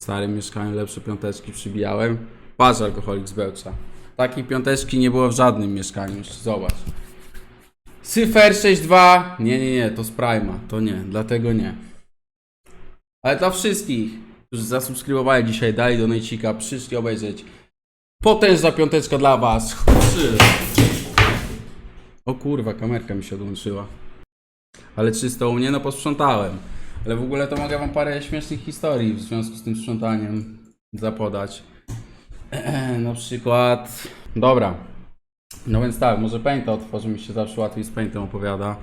W starym mieszkaniu lepsze piąteczki przybijałem. Patrz, alkoholik z Bełcza. Takiej piąteczki nie było w żadnym mieszkaniu, zobacz. Cyfer 6.2. Nie, nie, nie, to z Prima. To nie, dlatego nie. Ale dla wszystkich, którzy zasubskrybowali dzisiaj, dali do Nejcika, przyszli obejrzeć. Potężna piąteczka dla was. O kurwa, kamerka mi się odłączyła. Ale czysto u mnie, no posprzątałem. Ale w ogóle to mogę wam parę śmiesznych historii w związku z tym sprzątaniem zapodać. Na przykład... Dobra. No więc tak, może Painta otworzy, mi się zawsze łatwiej z Paintem opowiada.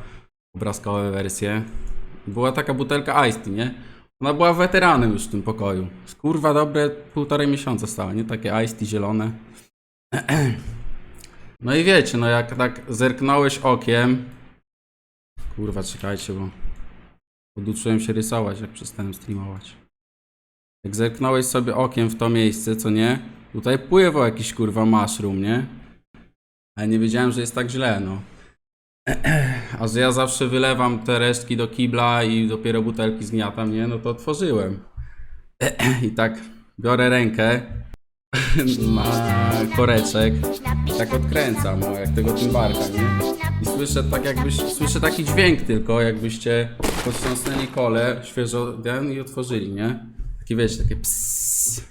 Obrazkowe wersje. Była taka butelka Ice nie? Ona była weteranem już w tym pokoju. Kurwa, dobre półtorej miesiąca stała, nie? Takie Ice zielone. No i wiecie, no jak tak zerknąłeś okiem... Kurwa, czekajcie, bo... Poduczyłem się rysować, jak przestałem streamować. Jak zerknąłeś sobie okiem w to miejsce, co nie? Tutaj pływał jakiś kurwa mushroom, nie? Ale nie wiedziałem, że jest tak źle, no. A że ja zawsze wylewam te resztki do kibla i dopiero butelki zgniatam, nie? No to otworzyłem. I tak biorę rękę na koreczek tak odkręcam, o, jak tego tymbarka, nie? I słyszę tak jakbyś, słyszę taki dźwięk tylko, jakbyście potrząsnęli kole, świeżo ten i otworzyli, nie? Taki wiecie, takie psss.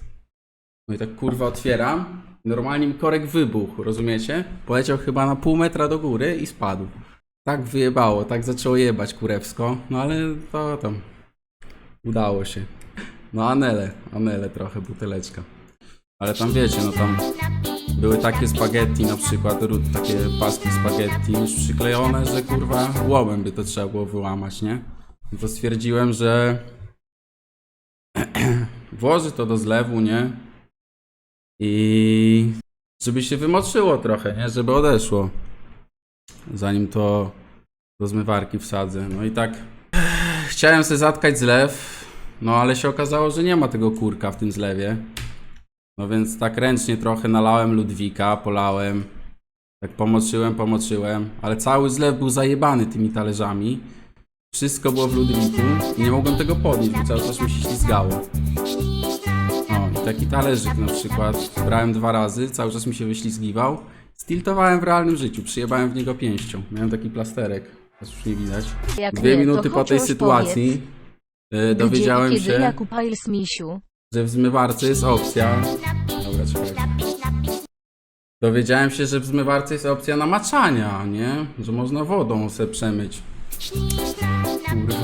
No i tak kurwa otwieram. Normalnie mi korek wybuchł, rozumiecie? Poleciał chyba na pół metra do góry i spadł. Tak wyjebało, tak zaczęło jebać kurewsko. No ale to tam. Udało się. No anele, anele trochę, buteleczka. Ale tam wiecie, no tam były takie spaghetti na przykład, takie paski spaghetti już przyklejone, że kurwa łomem by to trzeba było wyłamać, nie? No to stwierdziłem, że włożę to do zlewu, nie? I żeby się wymoczyło trochę, nie? Żeby odeszło. Zanim to do zmywarki wsadzę. No i tak chciałem sobie zatkać zlew, no ale się okazało, że nie ma tego kurka w tym zlewie. No więc tak ręcznie trochę nalałem Ludwika, polałem. Tak pomoczyłem, pomoczyłem, ale cały zlew był zajebany tymi talerzami. Wszystko było w Ludwiku i nie mogłem tego podnieść, bo cały czas mi się ślizgało. O, i taki talerzyk na przykład brałem dwa razy, cały czas mi się wyślizgiwał. Stiltowałem w realnym życiu, przyjebałem w niego pięścią. Miałem taki plasterek, teraz już nie widać. Jak Dwie nie, minuty po tej chociaż sytuacji y, dowiedziałem Gdzie i kiedy się, Jakub Ailes misiu? Że w zmywarce jest opcja. Dobra, czekajcie. Dowiedziałem się, że w zmywarce jest opcja namaczania, nie? Że można wodą se przemyć. Kurwa.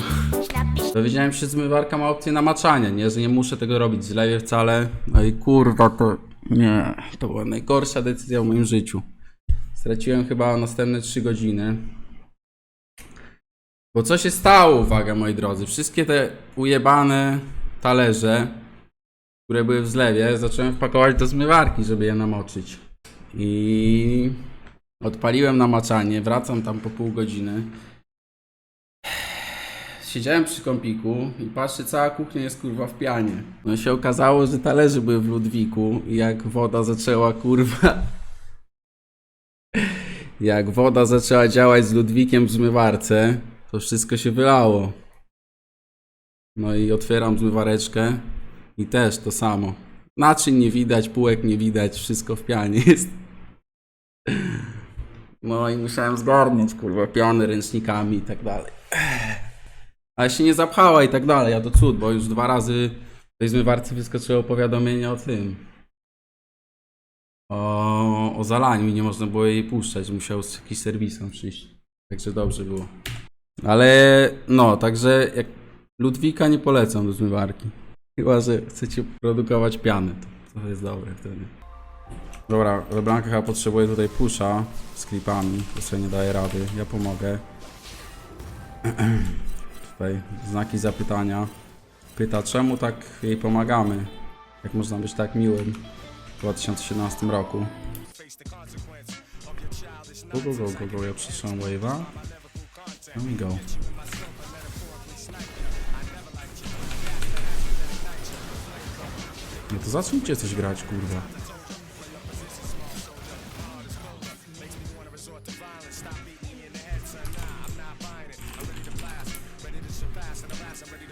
Dowiedziałem się, że zmywarka ma opcję namaczania, nie? Że nie muszę tego robić zlewie wcale. No i kurwa, to nie. To była najgorsza decyzja w moim życiu. Straciłem chyba następne 3 godziny. Bo co się stało, uwaga moi drodzy, wszystkie te ujebane talerze, które były w zlewie, zacząłem wpakować do zmywarki, żeby je namoczyć. I odpaliłem namaczanie, wracam tam po pół godziny. Siedziałem przy kąpiku i patrzę, cała kuchnia jest kurwa w pianie. No się okazało, że talerze były w Ludwiku i jak woda zaczęła kurwa... Jak woda zaczęła działać z Ludwikiem w zmywarce, to wszystko się wylało. No i otwieram zmywareczkę i też to samo. Naczyń nie widać, półek nie widać, wszystko w pianie jest. No i musiałem zgarnąć, kurwa, piony ręcznikami i tak dalej. Ale się nie zapchała i tak dalej, a to cud, bo już dwa razy tej zmywarce wyskoczyło powiadomienie o tym. O, o zalaniu i nie można było jej puszczać, musiał z jakiś serwisem przyjść. Także dobrze było. Ale no, także jak Ludwika nie polecam do zmywarki. Chyba, że chcecie produkować pianę, to, to jest dobre wtedy. Dobra, Leblanka chyba potrzebuje tutaj pusza z klipami, to sobie nie daje rady, ja pomogę. tutaj znaki zapytania. Pyta, czemu tak jej pomagamy? Jak można być tak miłym w 2017 roku? Go, go, go, go, go, ja przyszłam wave'a. There we go. No to zacznijcie coś grać, kurwa.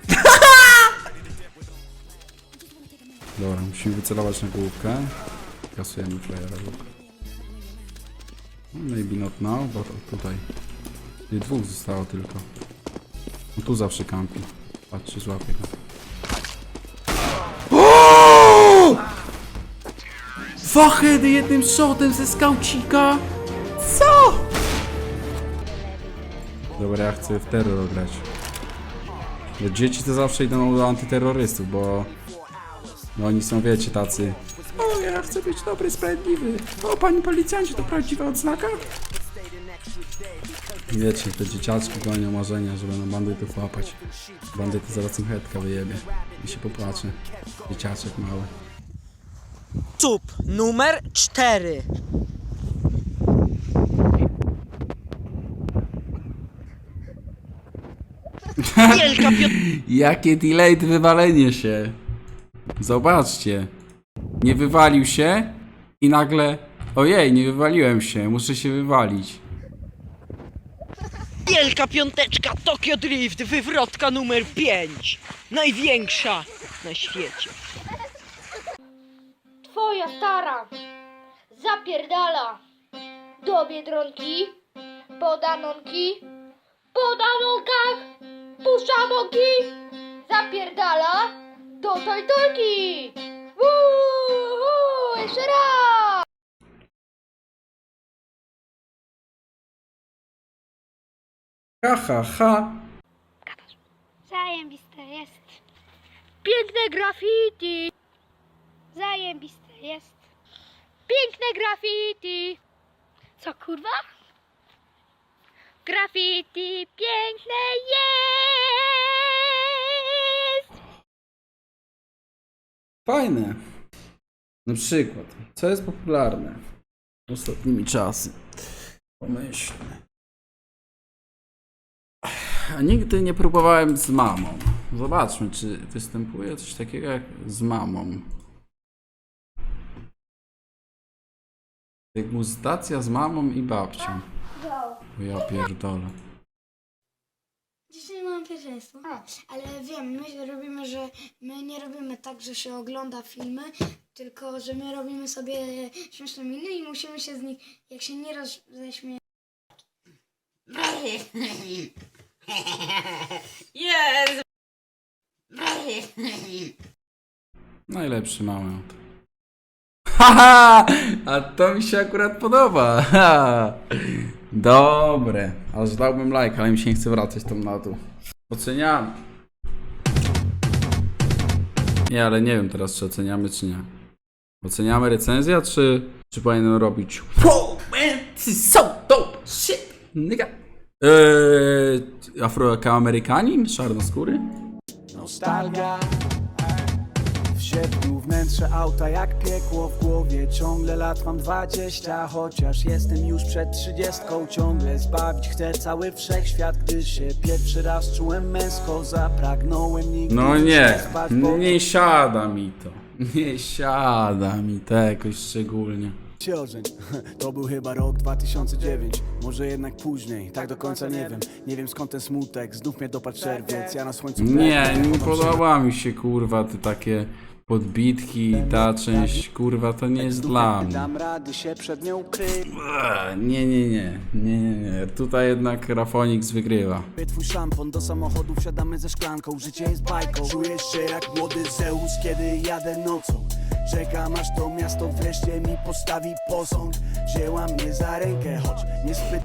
Dobra, musimy wycelować na główkę. Kasujemy playera. No, Maybe not now, but tutaj. Nie dwóch zostało tylko. No tu zawsze kampi. Patrzcie, złapię go. Dwa jednym shotem ze skaucika! Co? Dobra, ja chcę w terror grać. Bo dzieci to zawsze idą do antyterrorystów, bo no oni są, wiecie, tacy. O, ja chcę być dobry, sprawiedliwy. O, pani policjanci, to prawdziwa odznaka? Wiecie, te dzieciaczki gonią marzenia, żeby na bandytów łapać. Bandyty zaraz im hetka wyjebie. I się popłacze. Dzieciaczek mały. Cup numer 4. Wielka Piotr... Jakie delayed wywalenie się. Zobaczcie. Nie wywalił się i nagle... Ojej, nie wywaliłem się, muszę się wywalić. Wielka piąteczka Tokyo Drift, wywrotka numer 5. Największa na świecie. Twoja stara zapierdala do Biedronki, po danonki, po danonkach, puszcza boki, zapierdala do tojtojki. Woo, jeszcze raz! Ha, ha, ha. Zajebiste jest. Piękne graffiti. Zajebiste jest. Piękne graffiti. Co kurwa? Graffiti piękne jest. Fajne. Na przykład, co jest popularne ostatnimi czasy? Pomyślmy. Nigdy nie próbowałem z mamą. Zobaczmy, czy występuje coś takiego jak z mamą. Degustacja z mamą i babcią. Ja pierdolę. Dzisiaj mam pierwszeństwo. Ale wiem, my robimy, że my nie robimy tak, że się ogląda filmy, tylko że my robimy sobie śmieszne miny i musimy się z nich, jak się nie roześmie... Jest! Najlepszy moment. Haha! A to mi się akurat podoba. Ha! Dobre. Aż dałbym like, ale mi się nie chce wracać tam na dół. Oceniamy. Nie, ale nie wiem teraz, czy oceniamy, czy nie. Oceniamy recenzję, czy, czy powinienem robić Wow, man, this is so dope, shit, nigga. Eee, Afroamerykanin? Czarnoskóry? Nostalgia Wnętrze auta jak piekło w głowie. Ciągle lat mam dwadzieścia Chociaż jestem już przed trzydziestką. Ciągle zbawić chcę cały wszechświat Gdy się pierwszy raz czułem męsko. Zapragnąłem nigdy No nie, spać, bo nie siada mi to. Nie siada mi to jakoś szczególnie. To był chyba rok 2009 Może jednak później, tak do końca nie wiem. Nie wiem skąd ten smutek, znów mnie dopadł czerwiec Ja na słońcu Nie, nie podoba mi się kurwa te takie podbitki, ta część kurwa to nie jest dla mnie. Dam rady się przed nią Eee, Nie, nie, nie, nie, nie, nie. Tutaj jednak Rafonix wygrywa. Twój szampon do samochodu wsiadamy ze szklanką Życie jest bajką Czuję się jak młody Zeus, kiedy jadę nocą Czekam aż to miasto wreszcie mi postawi posąg Wzięła mnie za rękę, choć niespryt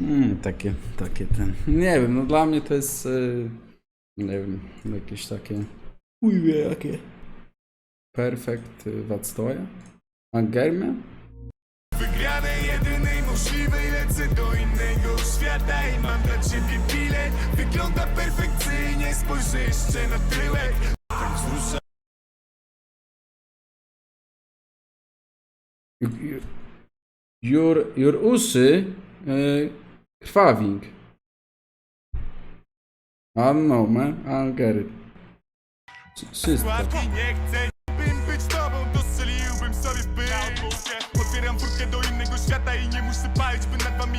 Mm, takie, takie ten. Nie wiem, no dla mnie to jest. y, nie wiem, jakieś takie. Uj, wie jakie. Perfekt y, Wadstoja. Angermia? Wygrane jedynej możliwej lecę do innego świata i mam dla ciebie bilet Wygląda perfekcyjnie, spojrzę jeszcze na tyłek Tak wzrusza Jur, jur uszy. y, krwawing. Unknown, Angery. Wszystko. Łatwiej nie chcę, świata i nie muszę palić By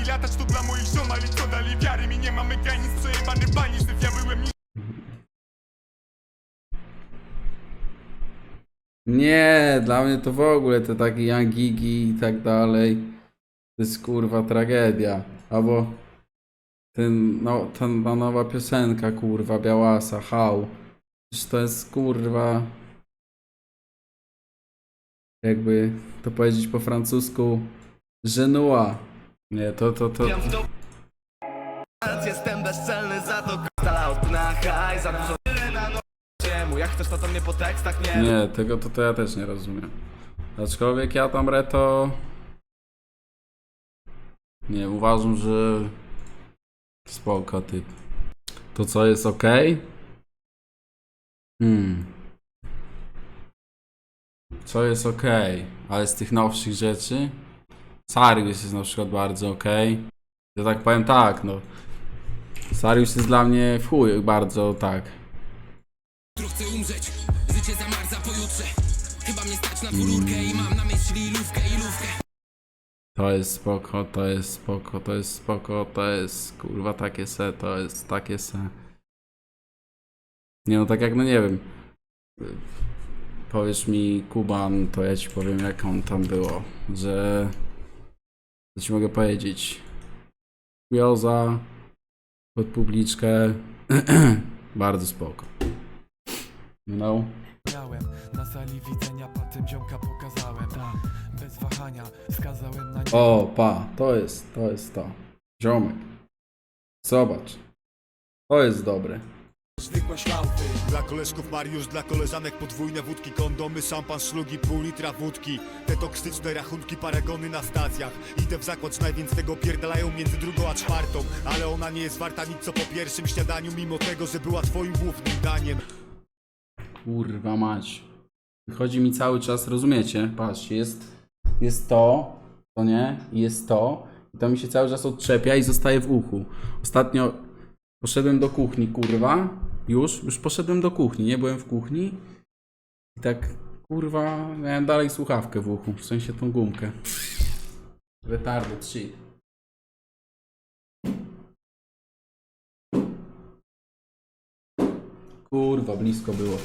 latać, to dla moich Co dali wiary mi, nie mamy granic Przejebany banisz, ja byłem Nie, dla mnie to w ogóle te takie Young Gigi i tak dalej. To jest kurwa tragedia. Albo ten, no, ta ta nowa piosenka kurwa Białasa. Przecież to jest kurwa. Jakby to powiedzieć po francusku. Genua. Nie, to, to, to. Jestem bezczelny za to na haj Za dużo tyle na Czemu? Jak chcesz to to mnie po tekstach? Nie, Nie, tego to, to ja też nie rozumiem. Aczkolwiek ja tam reto. Nie, uważam, że. Spoko, typ. To co jest ok? Hmm. Co jest ok? Ale z tych nowszych rzeczy. Sarius jest na przykład bardzo ok. Ja tak powiem tak, no. Sarius jest dla mnie w chuj bardzo tak. Chcę umrzeć, życie zamarza pojutrze Chyba mnie stać na i mam na myśli lówkę i lówkę To jest spoko, to jest spoko, to jest spoko, to jest kurwa takie se, to jest takie se. Nie no, tak jak no nie wiem. Powiesz mi Kuban, to ja ci powiem jak on tam było, że... Co ci mogę powiedzieć? Joza, pod publiczkę, bardzo spoko. You know? Miałem na sali widzenia patem ziomka pokazałem Tak, bez wahania skazałem na O, pa, to jest, to jest to. Ziomek. Zobacz. To jest dobre. Zwykłe szlaufy Dla koleżków Mariusz, dla koleżanek podwójne wódki, kondomy, szampan, szlugi, pół litra wódki Te toksyczne rachunki, paragony na stacjach Idę w zakład, najwięcej tego pierdalają między drugą a czwartą Ale ona nie jest warta nic co po pierwszym śniadaniu Mimo tego, że była twoim głównym daniem Kurwa mać. Wychodzi mi cały czas, rozumiecie? Patrzcie, jest, jest to, to nie, jest to. I to mi się cały czas odczepia i zostaje w uchu. Ostatnio poszedłem do kuchni, kurwa. Już, już poszedłem do kuchni, nie byłem w kuchni. I tak, kurwa, miałem dalej słuchawkę w uchu, w sensie tą gumkę. Retarded shit. Kurwa, blisko było.